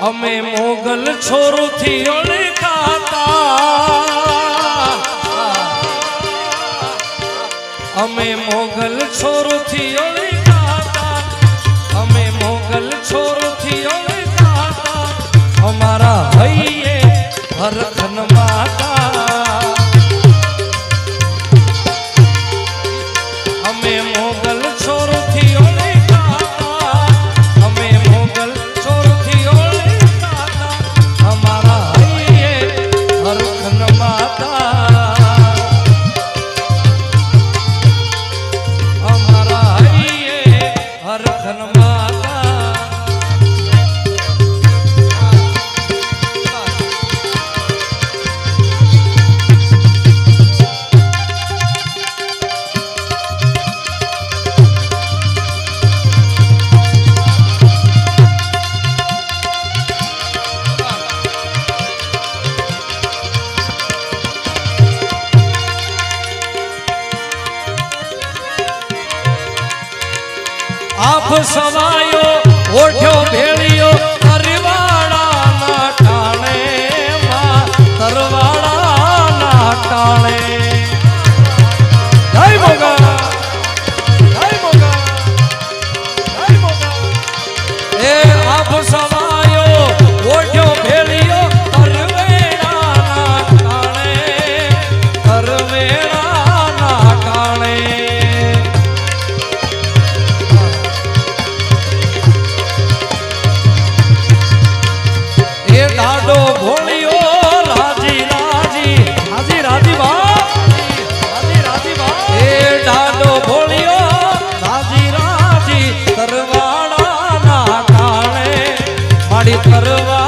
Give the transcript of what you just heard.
અમે મોગલ છોરુથી ઓળખાતા. અમે મોગલ છોરુથી ઓળખાતા. આપ સમાયો ઓઠ્યો ભેળિયો દાડો ભોળિયો રાજી રાજી રાજી રાજી બા રાજી રાજી બા. એ તરવા